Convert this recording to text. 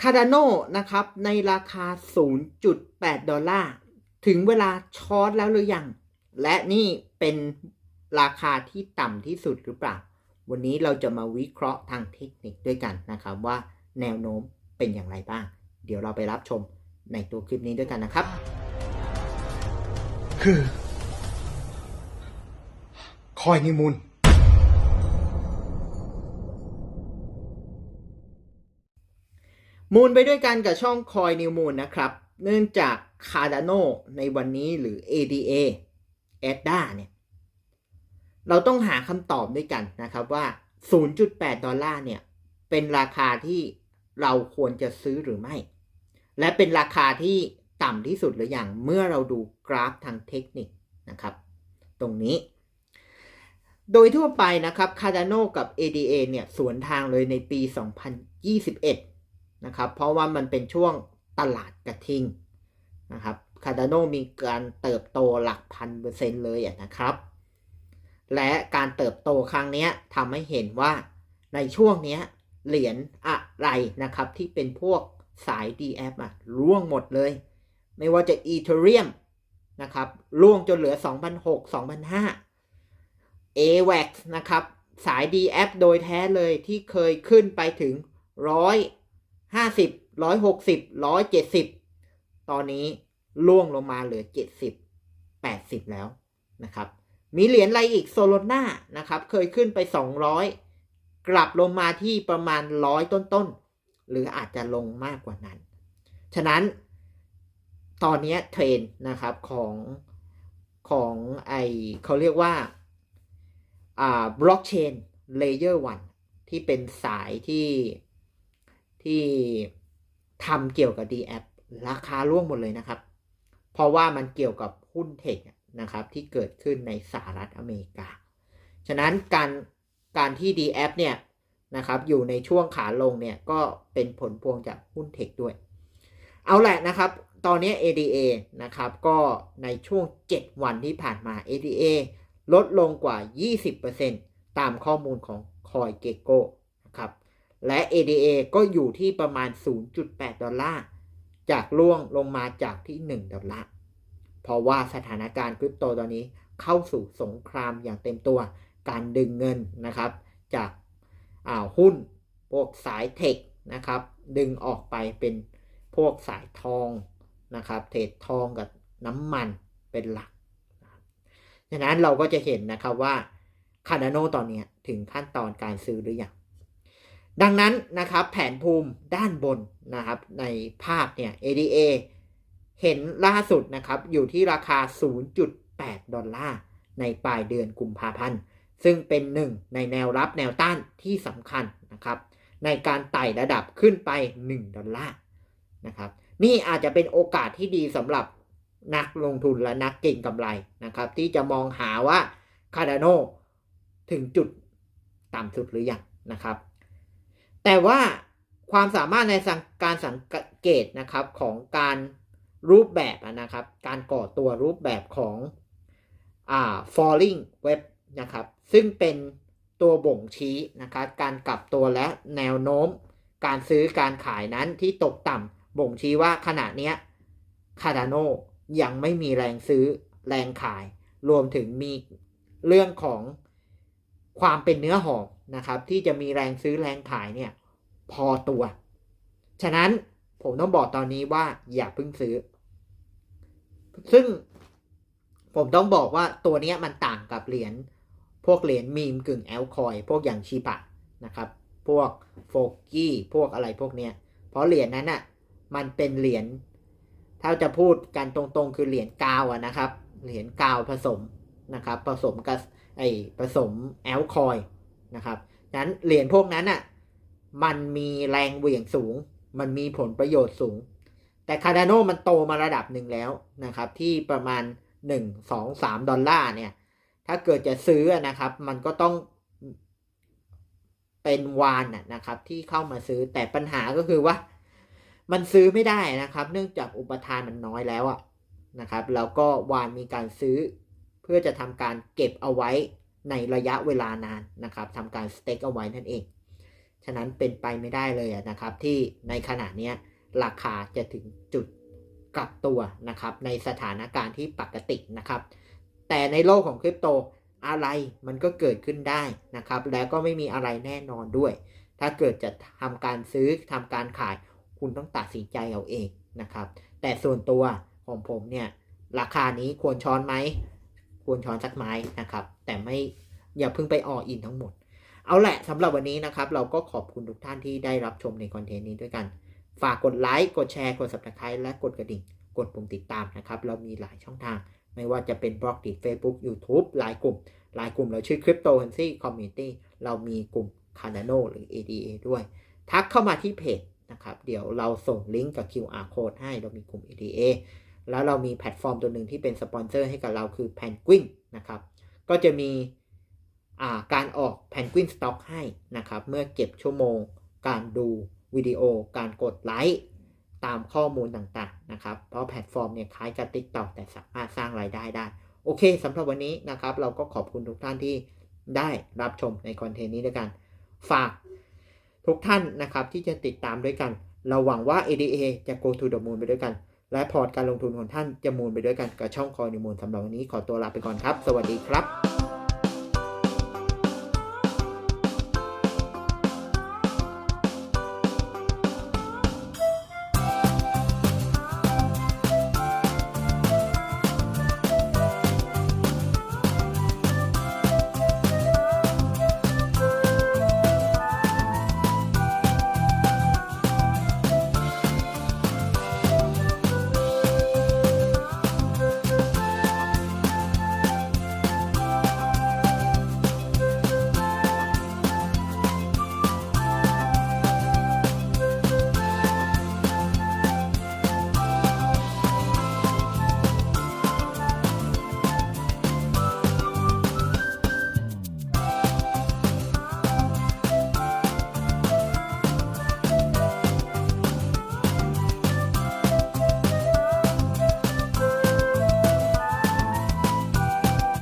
คาร์ดาโนนะครับ ในราคา 0.8 ดอลลาร์ ถึงเวลาช็อตแล้วหรือยัง และนี่เป็นราคาที่ต่ำที่สุดหรือเปล่า วันนี้เราจะมาวิเคราะห์ทางเทคนิคด้วยกันนะครับว่าแนวโน้มเป็นอย่างไรบ้าง เดี๋ยวเราไปรับชมในตัวคลิปนี้ด้วยกันนะครับ คือ คอยนิมูล มูลไปด้วยกันกับช่องคอยนิวมูลนะครับ เนื่องจาก Cardano ในวันนี้หรือ ADA ADA เนี่ย เราต้องหาคำตอบด้วยกันนะครับว่า 0.8 ดอลลาร์เนี่ย เป็นราคาที่เราควรจะซื้อหรือไม่ และเป็นราคาที่ต่ำที่สุดหรืออยังเมื่อเราดูกราฟทางเทคนิคนะครับ ตรงนี้ โดยทั่วไปนะครับ Cardano กับ ADA เนี่ย สวนทางเลยในปี 2021 นะครับ เพราะว่ามันเป็นช่วงตลาดกระทิงนะครับ Cardano มีการเติบโตหลักพันเปอร์เซ็นต์เลยนะครับ และการเติบโตครั้งนี้ทำให้เห็นว่าในช่วงนี้เหรียญอะไรนะครับที่เป็นพวกสาย DF อะร่วงหมดเลย ไม่ว่าจะ Ethereum นะครับร่วงจนเหลือ 2,006 2,005 AVAX นะครับ สาย DF โดยแท้เลยที่เคยขึ้นไปถึ ง150 160 170ตอนนี้ล่วงลงมาเหลือ70 80แล้วนะครับ มีเหรียญอะไรอีกโซโลนานะครับ เคยขึ้นไป200กลับลงมาที่ประมาณ100ต้นๆ หรืออาจจะลงมากกว่านั้น ฉะนั้นตอนนี้เทรนด์นะครับของของไอเขาเรียกว่าอ่าบล็อกเชนเลเยอร์วันที่เป็นสายที่ ที่ทำเกี่ยวกับ d a p ราคาร่วงหมดเลยนะครับ เพราะว่ามันเกี่ยวกับหุ้นเทคนะครับที่เกิดขึ้นในสหรัฐอเมริกา ฉะนั้นการการที่ d a p เนี่ยนะครับอยู่ในช่วงขาลงเนี่ยก็เป็นผลพวงจากหุ้นเทคด้วย เอาแหละนะครับ ตอนนี้ ADA นะครับก็ในช่วง 7 วันที่ผ่านมา ADA ลดลงกว่า 20%ตามข้อมูลของ CoinGecko นะครับ และ ADA ก็อยู่ที่ประมาณ 0.8 ดอลลาร์ จากล่วงลงมาจากที่ 1 ดอลลาร์ เพราะว่าสถานการณ์คริปโตตอนนี้เข้าสู่สงครามอย่างเต็มตัว การดึงเงินนะครับ จากอ่าหุ้น พวกสายเทคนะครับ ดึงออกไปเป็นพวกสายทองนะครับ เทรดทองกับน้ำมันเป็นหลักฉะนั้นเราก็จะเห็นนะครับว่าคาร์ดาโนตอนนี้ถึงขั้นตอนการซื้อหรือยัง ดังนั้นนะครับแผนภูมิด้านบนนะครับในภาพเนี่ย ADA เห็นล่าสุดนะครับอยู่ที่ราคา 0.8 ดอลลาร์ในปลายเดือนกุมภาพันธ์ ซึ่งเป็นหนึ่งในแนวรับแนวต้านที่สำคัญนะครับในการไต่ระดับขึ้นไป 1 ดอลลาร์นะครับนี่อาจจะเป็นโอกาสที่ดีสำหรับนักลงทุนและนักเก็งกำไรนะครับที่จะมองหาว่าคาร์ดาโนถึงจุดต่ำสุดหรือยังนะครับ แต่ว่าความสามารถในการสังเกตนะครับของการรูปแบบนะครับ การก่อตัวรูปแบบของอ่า falling web นะครับ ซึ่งเป็นตัวบ่งชี้นะครับการกลับตัวและแนวโน้ม การซื้อการขายนั้นที่ตกต่ำบ่งชี้ว่าขณะนี้คาร์ดาโนยังไม่มีแรงซื้อแรงขาย รวมถึงมีเรื่องของความเป็นเนื้อหอม นะครับที่จะมีแรงซื้อแรงขายเนี่ยพอตัว ฉะนั้นผมต้องบอกตอนนี้ว่าอย่าเพิ่งซื้อ ซึ่งผมต้องบอกว่าตัวนี้มันต่างกับเหรียญพวกเหรียญมีมกึ่งแอลคอย พวกอย่างชิบะนะครับพวกโฟกี้พวกอะไรพวกเนี้ยเพราะเหรียญนั้นอะมันเป็นเหรียญถ้าจะพูดกันตรงๆคือเหรียญกาวอะนะครับเหรียญกาวผสมนะครับผสมกับไอผสมแอลคอย นะครับนั้นเหรียญพวกนั้นอะมันมีแรงเหวี่ยงสูง มันมีผลประโยชน์สูง แต่คาร์ดาโนมันโตมาระดับหนึ่งแล้วนะครับ ที่ประมาณ 1 2 3 ดอลลาร์เนี่ย ถ้าเกิดจะซื้อนะครับ มันก็ต้องเป็นวานนะครับที่เข้ามาซื้อแต่ปัญหาก็คือว่า มันซื้อไม่ได้นะครับ เนื่องจากอุปทานมันน้อยแล้วอะนะครับ แล้วก็วานมีการซื้อเพื่อจะทำการเก็บเอาไว้ ในระยะเวลานานนะครับทำการสเต็กเอาไว้นั่นเอง ฉะนั้นเป็นไปไม่ได้เลยนะครับ ที่ในขณะนี้ราคาจะถึงจุดกลับตัวนะครับ ในสถานการณ์ที่ปกตินะครับ แต่ในโลกของคริปโตอะไรมันก็เกิดขึ้นได้นะครับ แล้วก็ไม่มีอะไรแน่นอนด้วย ถ้าเกิดจะทำการซื้อทำการขาย คุณต้องตัดสินใจเอาเองนะครับ แต่ส่วนตัวของผมเนี่ยราคานี้ควรช้อนไหม ควรช้อนสักไม้นะครับ แต่ไม่อย่าเพิ่งไปอออินทั้งหมด เอาแหละสำหรับวันนี้นะครับ เราก็ขอบคุณทุกท่านที่ได้รับชมในคอนเทนต์นี้ด้วยกัน ฝากกดไลค์กดแชร์กด subscribe และกดกระดิ่ง กดปุ่มติดตามนะครับ เรามีหลายช่องทาง ไม่ว่าจะเป็นบล็อกดิ Facebook YouTube ไลน์กลุ่มไลน์กลุ่มเราชื่อ Cryptocurrency Community เรามีกลุ่ม Cardano หรือ ADA ด้วย ทักเข้ามาที่เพจนะครับ เดี๋ยวเราส่งลิงก์กับ QR code ให้เรามีกลุ่ม ADA แล้วเรามีแพลตฟอร์มตัวหนึ่งที่เป็นสปอนเซอร์ให้กับเราคือ Penguin นะครับ ก็จะมีาการออก Penguin Stock ให้นะครับ เมื่อเก็บชั่วโมง การดูวิดีโอ การกดไลค์ตามข้อมูลต่างๆนะครับ เพราะแพลตฟอร์มเนี่ยคล้ายกับ TikTok แต่สามารถสร้างรายได้ได้ โอเคสำหรับวันนี้นะครับ เราก็ขอบคุณทุกท่านที่ได้รับชมในคอนเทนต์นี้ด้วยกัน ฝากทุกท่านนะครับที่จะติดตามด้วยกัน เราหวังว่า ADA จะ go to the moon ไปด้วยกัน และพอร์ตการลงทุนของท่านจะมูลไปด้วยกันกับช่องคอยนิมูลสำหรับวันนี้ขอตัวลาไปก่อนครับ สวัสดีครับ